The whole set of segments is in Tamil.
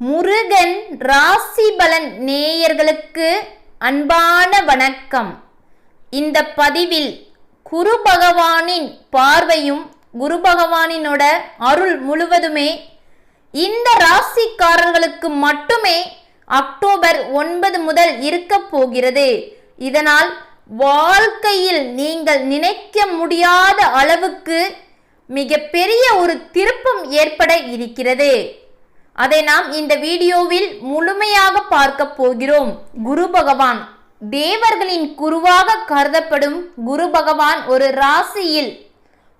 முருகன் ராசிபலன் நேயர்களுக்கு அன்பான வணக்கம். இந்த பதிவில் குரு பகவானின் பார்வையும் குரு பகவானினோட அருள் முழுவதுமே இந்த ராசிக்காரர்களுக்கு மட்டுமே அக்டோபர் ஒன்பது முதல் இருக்க போகிறது. இதனால் வாழ்க்கையில் நீங்கள் நினைக்க முடியாத அளவுக்கு மிகப்பெரிய ஒரு திருப்பம் ஏற்பட இருக்கிறது. அதை நாம் இந்த வீடியோவில் முழுமையாக பார்க்க போகிறோம். குரு பகவான். தேவர்களின் குருவாக கருதப்படும் குரு பகவான் ஒரு ராசியில்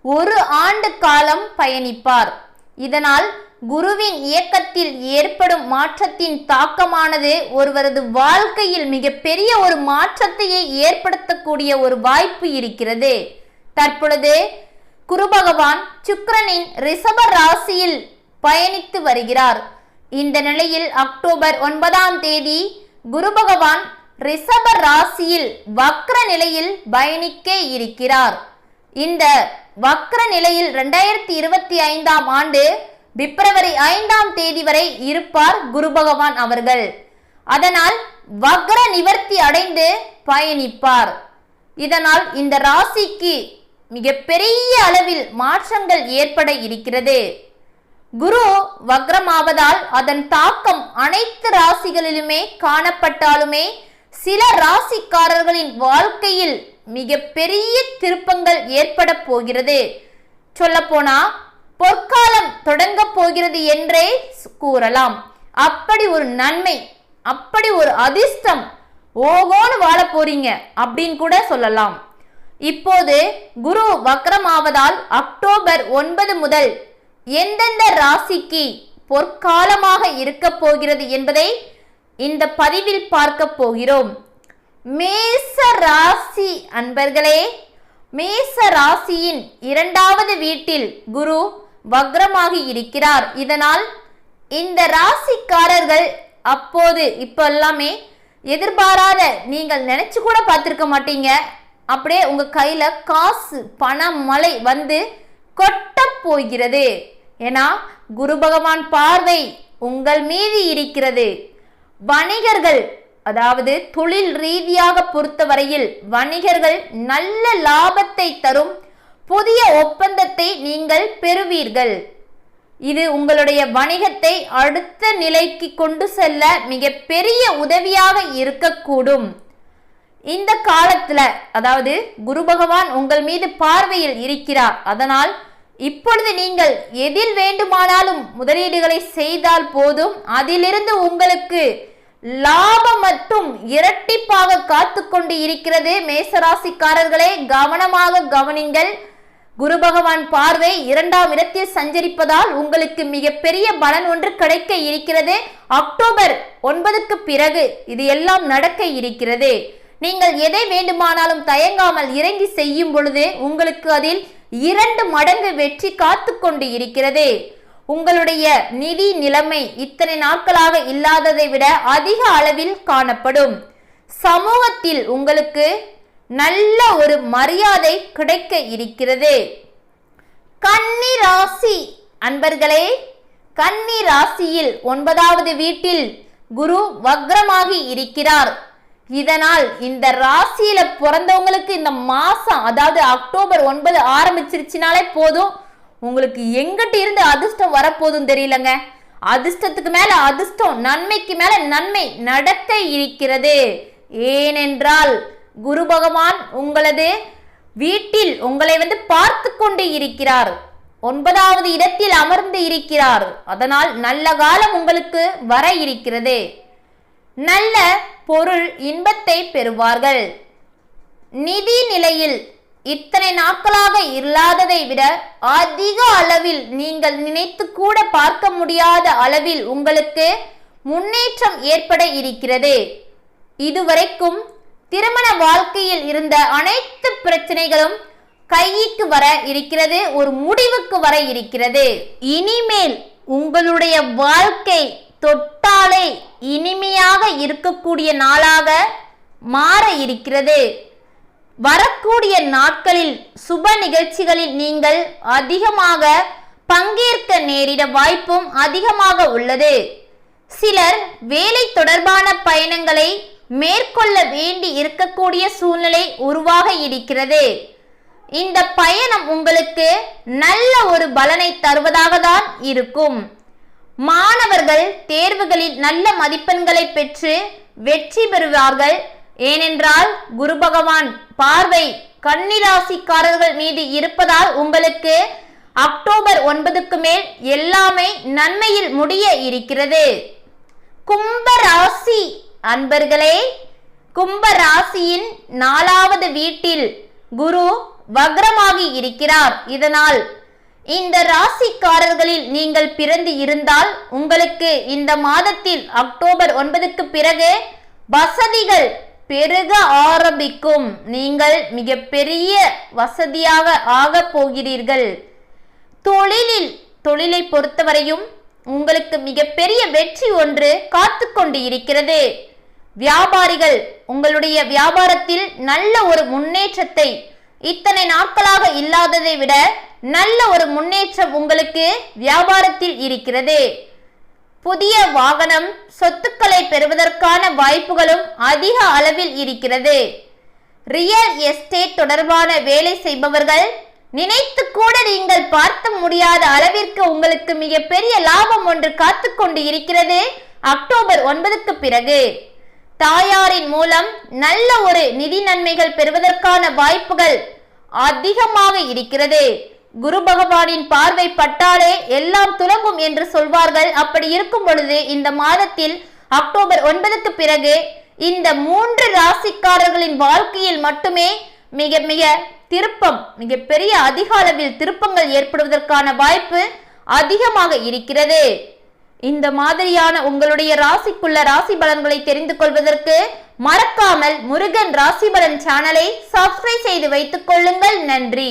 ஒரு ஆண்டு காலம் பயணிப்பார். இதனால் குருவின் இயக்கத்தில் ஏற்படும் மாற்றத்தின் தாக்கமானது ஒருவரது வாழ்க்கையில் மிகப்பெரிய ஒரு மாற்றத்தையே ஏற்படுத்தக்கூடிய ஒரு வாய்ப்பு இருக்கிறது. தற்பொழுது குரு பகவான் சுக்கரனின் ரிஷப ராசியில் பயணித்து வருகிறார். இந்த நிலையில் அக்டோபர் ஒன்பதாம் தேதி குரு பகவான் ரிஷப ராசியில் வக்ர நிலையில் பயணிக்க இருக்கிறார். இந்த வக்ர நிலையில் ரெண்டாயிரத்தி இருபத்தி ஐந்தாம் ஆண்டு பிப்ரவரி ஐந்தாம் தேதி வரை இருப்பார் குரு பகவான் அவர்கள். அதனால் வக்ர நிவர்த்தி அடைந்து பயணிப்பார். இதனால் இந்த ராசிக்கு மிகப்பெரிய அளவில் மாற்றங்கள் ஏற்பட இருக்கிறது. குரு வக்ரமாவதால் அதன் தாக்கம் அனைத்து ராசிகளிலுமே காணப்பட்டாலுமே சில ராசிக்காரர்களின் வாழ்க்கையில் மிக பெரிய திருப்பங்கள் ஏற்பட போகிறது. சொல்லப்போனா பொற்காலம் தொடங்க போகிறது என்றே கூறலாம். அப்படி ஒரு நன்மை அப்படி ஒரு அதிர்ஷ்டம் ஓகோன்னு வாழ போறீங்க அப்படின்னு கூட சொல்லலாம். இப்போது குரு வக்ரமாவதால் அக்டோபர் ஒன்பது முதல் எந்தெந்த ராசிக்கு பொற்காலமாக இருக்க போகிறது என்பதை இந்த பதிவில் பார்க்க போகிறோம். மேச ராசி அன்பர்களே மேச ராசியின் இரண்டாவது வீட்டில் குரு வக்ரமாகி இருக்கிறார். இதனால் இந்த ராசிக்காரர்கள் அப்போது இப்போ எல்லாமே எதிர்பாராத நீங்கள் நினைச்சு கூட பார்த்துருக்க மாட்டீங்க. அப்படியே உங்க கையில காசு பணம் மழை வந்து கொட்ட போகிறது. ஏன்னா குரு பகவான் பார்வை உங்கள் மீது இருக்கிறது. வணிகர்கள் அதாவது தொழில் ரீதியாக பொறுத்தவரையில் வணிகர்கள் நல்ல லாபத்தை தரும் புதிய ஒப்பந்தத்தை நீங்கள் பெறுவீர்கள். இது உங்களுடைய வணிகத்தை அடுத்த நிலைக்கு கொண்டு செல்ல மிகப்பெரிய உதவியாக இருக்கக்கூடும். இந்த காலத்துல அதாவது குரு பகவான் உங்கள் மீது பார்வையில் இருக்கிறார். அதனால் இப்பொழுது நீங்கள் எதில் வேண்டுமானாலும் முதலீடுகளை செய்தால் போதும். அதிலிருந்து உங்களுக்கு லாபம் மட்டும் இரட்டிப்பாக காத்து கொண்டு இருக்கிறது. மேசராசிக்காரர்களே கவனமாக கவனிங்கள். குரு பகவான் பார்வை இரண்டாம் இடத்தில் சஞ்சரிப்பதால் உங்களுக்கு மிகப்பெரிய பலன் ஒன்று கிடைக்க இருக்கிறது. அக்டோபர் ஒன்பதுக்கு பிறகு இது எல்லாம் நடக்க இருக்கிறது. நீங்கள் எதை வேண்டுமானாலும் தயங்காமல் இறங்கி செய்யும் பொழுது உங்களுக்கு அதில் இரண்டு மடங்கு வெற்றி காத்து கொண்டு இருக்கிறது. உங்களுடைய நிதி நிலைமை இத்தனை நாட்களாக இல்லாததை விட அதிக அளவில் காணப்படும். சமூகத்தில் உங்களுக்கு நல்ல ஒரு மரியாதை கிடைக்க இருக்கிறது. கன்னி ராசி அன்பர்களே கன்னி ராசியில் ஒன்பதாவது வீட்டில் குரு வக்ரமாகி இருக்கிறார். இதனால் இந்த ராசியில பிறந்தவங்களுக்கு இந்த மாசம் அதாவது அக்டோபர் ஒன்பது ஆரம்பிச்சிருச்சுனாலே போதும். உங்களுக்கு எங்கிட்ட இருந்து அதிர்ஷ்டம் வரப்போதும் தெரியலங்க. அதிர்ஷ்டத்துக்கு மேல அதிர்ஷ்டம் நன்மைக்கு மேல நன்மை நடக்க இருக்கிறது. ஏனென்றால் குரு பகவான் உங்களது வீட்டில் உங்களை வந்து பார்த்து கொண்டு இருக்கிறார். ஒன்பதாவது இடத்தில் அமர்ந்து இருக்கிறார். அதனால் நல்ல காலம் உங்களுக்கு வர இருக்கிறது. நல்ல பொருள் இன்பத்தை பெறுவார்கள். நிதி நிலையில் இத்தனை நாட்களாக இல்லாததை விட அதிக அளவில் நீங்கள் நினைத்து கூட பார்க்க முடியாத அளவில் உங்களுக்கு முன்னேற்றம் ஏற்பட இருக்கிறது. இதுவரைக்கும் திருமண வாழ்க்கையில் இருந்த அனைத்து பிரச்சனைகளும் கைக்கு வர இருக்கிறது ஒரு முடிவுக்கு வர இருக்கிறது. இனிமேல் உங்களுடைய வாழ்க்கை தொட்டாலே இனிமையாக இருக்கக்கூடிய நாளாக மாற இருக்கிறது. வரக்கூடிய நாட்களில் சுப நிகழ்ச்சிகளில் நீங்கள் அதிகமாக பங்கேற்க நேரிட வாய்ப்பும் அதிகமாக உள்ளது. சிலர் வேலை தொடர்பான பயணங்களை மேற்கொள்ள வேண்டி இருக்கக்கூடிய சூழ்நிலை உருவாக இருக்கிறது. இந்த பயணம் உங்களுக்கு நல்ல ஒரு பலனை தருவதாக தான் இருக்கும். மாணவர்கள் தேர்வுகளில் நல்ல மதிப்பெண்களை பெற்று வெற்றி பெறுவார்கள். ஏனென்றால் குரு பகவான் பார்வை கன்னிராசிக்காரர்கள் மீது இருப்பதால் உங்களுக்கு அக்டோபர் ஒன்பதுக்கு மேல் எல்லாமே நன்மையில் முடிய இருக்கிறது. கும்ப ராசி அன்பர்களே கும்ப ராசியின் நாலாவது வீட்டில் குரு வக்ரமாகி இருக்கிறார். இதனால் இந்த ராசிக்காரர்களில் நீங்கள் பிறந்து இருந்தால் உங்களுக்கு இந்த மாதத்தில் அக்டோபர் ஒன்பதுக்கு பிறகு வசதிகள் பெருக ஆரம்பிக்கும். நீங்கள் மிகப்பெரிய வசதியாக ஆக போகிறீர்கள். தொழிலில் தொழிலை பொறுத்தவரையும் உங்களுக்கு மிகப்பெரிய வெற்றி ஒன்று காத்து கொண்டு இருக்கிறது. வியாபாரிகள் உங்களுடைய வியாபாரத்தில் நல்ல ஒரு முன்னேற்றத்தை இத்தனை நாட்களாக இல்லாததை விட நல்ல ஒரு முன்னேற்றம் உங்களுக்கு வியாபாரத்தில் இருக்கிறது. புதிய வாகனம் சொத்துக்களை பெறுவதற்கான வாய்ப்புகளும் அதிக அளவில் இருக்கிறது. ரியல் எஸ்டேட் தொடர்பான வேலை செய்பவர்கள் நினைத்து கூட நீங்கள் பார்க்க முடியாத அளவிற்கு உங்களுக்கு மிகப்பெரிய லாபம் ஒன்று காத்து கொண்டு இருக்கிறது அக்டோபர் ஒன்பதுக்கு பிறகு. தாயாரின் மூலம் நல்ல ஒரு நிதி நன்மைகள் பெறுவதற்கான வாய்ப்புகள் அதிகமாக இருக்கிறது. குரு பகவானின் பார்வை பட்டாலே எல்லாம் துலங்கும் என்று சொல்வார்கள். அப்படி இருக்கும் பொழுது இந்த மாதத்தில் அக்டோபர் ஒன்பதுக்கு பிறகு இந்த மூன்று ராசிக்காரர்களின் வாழ்க்கையில் மட்டுமே மிக மிக திருப்பம் மிக பெரிய அதிக அளவில் திருப்பங்கள் ஏற்படுவதற்கான வாய்ப்பு அதிகமாக இருக்கிறது. இந்த மாதிரியான உங்களுடைய ராசிக்குள்ள ராசி பலன்களை தெரிந்து கொள்வதற்கு மறக்காமல் முருகன் ராசி பலன் சேனலை சப்ஸ்கிரைப் செய்து வைத்துக் கொள்ளுங்கள். நன்றி.